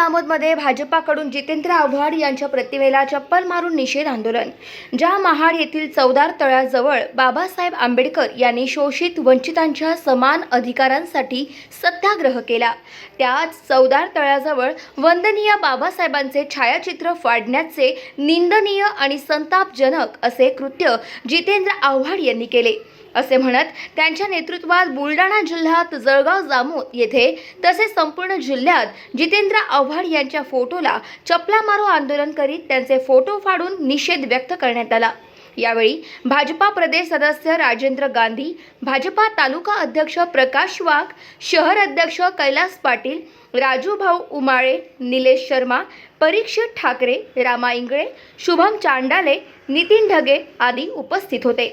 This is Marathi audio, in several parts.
जामोदमध्ये भाजपाकडून जितेंद्र आव्हाड यांच्या प्रतिमेला चप्पल मारून निषेध आंदोलन ज्या महाड येथील चौदार तळ्याजवळ बाबासाहेब आंबेडकर यांनी शोषित वंचितांच्या समान अधिकारांसाठी सत्याग्रह केला. त्याच चौदार तळ्याजवळ वंदनीय बाबासाहेबांचे छायाचित्र फाडण्याचे निंदनीय आणि संतापजनक असे कृत्य जितेंद्र आव्हाड यांनी केले. असे म्हणत त्यांच्या नेतृत्वात बुलढाणा जिल्ह्यात जळगाव जामोद येथे तसेच संपूर्ण जिल्ह्यात जितेंद्र आव्हाड यांच्या फोटोला चपला मारो आंदोलन करीत त्यांचे फोटो फाडून निषेध व्यक्त करण्यात आला. यावेळी भाजपा प्रदेश सदस्य राजेंद्र गांधी भाजपा तालुका अध्यक्ष प्रकाश वाघ शहर अध्यक्ष कैलास पाटील राजू भाऊ उमाळे निलेश शर्मा परीक्षित ठाकरे रामा इंगळे शुभम चांडाले नितीन ढगे आदी उपस्थित होते.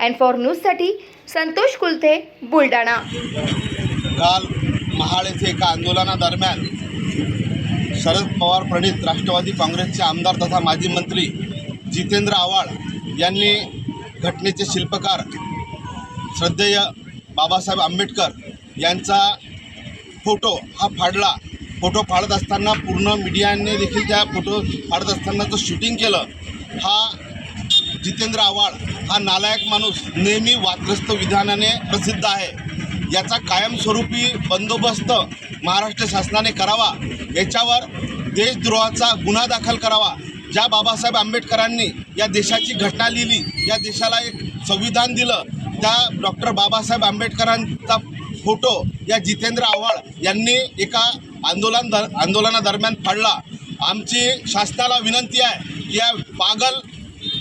अँड फॉर न्यूजसाठी संतोष कुलथे बुलढाणा. काल महाड येथे एका आंदोलनादरम्यान शरद पवार प्रणित राष्ट्रवादी काँग्रेसचे आमदार तथा माजी मंत्री जितेंद्र आव्हाड यांनी घटनेचे शिल्पकार श्रद्धेय बाबासाहेब आंबेडकर यांचा फोटो हा फाडला. फोटो फाडत असताना पूर्ण मीडियाने देखील त्या फोटो फाडत असताना जो शूटिंग केलं हा जितेंद्र आव्हाड हा नालायक माणूस नेहमी वादग्रस्त विधानाने प्रसिद्ध आहे. याचा कायमस्वरूपी बंदोबस्त महाराष्ट्र शासनाने करावा याच्यावर देशद्रोहाचा गुन्हा दाखल करावा ज्या बाबासाहेब आंबेडकरांनी या देशाची घटना लिहिली या देशाला एक संविधान दिलं त्या डॉक्टर बाबासाहेब आंबेडकरांचा फोटो या जितेंद्र आव्हाड यांनी एका आंदोलन दर आंदोलनादरम्यान फाडला. आमची शासनाला विनंती आहे की या पागल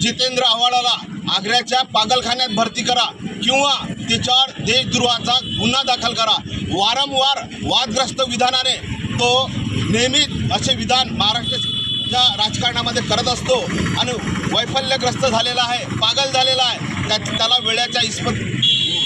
जितेंद्र आव्हाडाला आग्र्याच्या पागलखान्यात भरती करा किंवा त्याच्यावर देशद्रोहाचा गुन्हा दाखल करा. वारंवार वादग्रस्त विधानाने तो नेहमीच असे विधान महाराष्ट्र महाराष्ट्राच्या राजकारणामध्ये करत असतो आणि वैफल्यग्रस्त झालेला आहे पागल झालेला आहे. त्या त्याला वेळेच्या इस्पत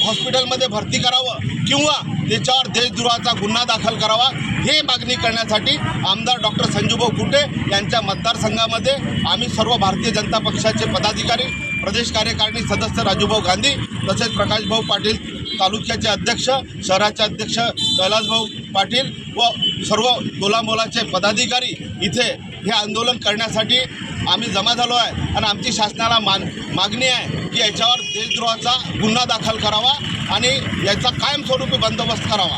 हॉस्पिटलमध्ये भरती करावं किंवा त्याच्यावर देशद्रोहाचा गुन्हा दाखल करावा हे मागणी करण्यासाठी आमदार डॉक्टर संजूभाऊ कुटे यांच्या मतदारसंघामध्ये आम्ही सर्व भारतीय जनता पक्षाचे पदाधिकारी प्रदेश कार्यकारिणी सदस्य राजूभाऊ गांधी तसेच प्रकाशभाऊ पाटील तालुक्याचे अध्यक्ष शहराचे अध्यक्ष कैलासभाऊ पाटील व सर्व तोलामोलाचे पदाधिकारी इथे हे आंदोलन करण्यासाठी आम्ही जमा झालो आहे. आणि आमची शासनाला मान मागणी आहे की याच्यावर देशद्रोहाचा गुन्हा दाखल करावा आणि याचा कायमस्वरूपी बंदोबस्त करावा.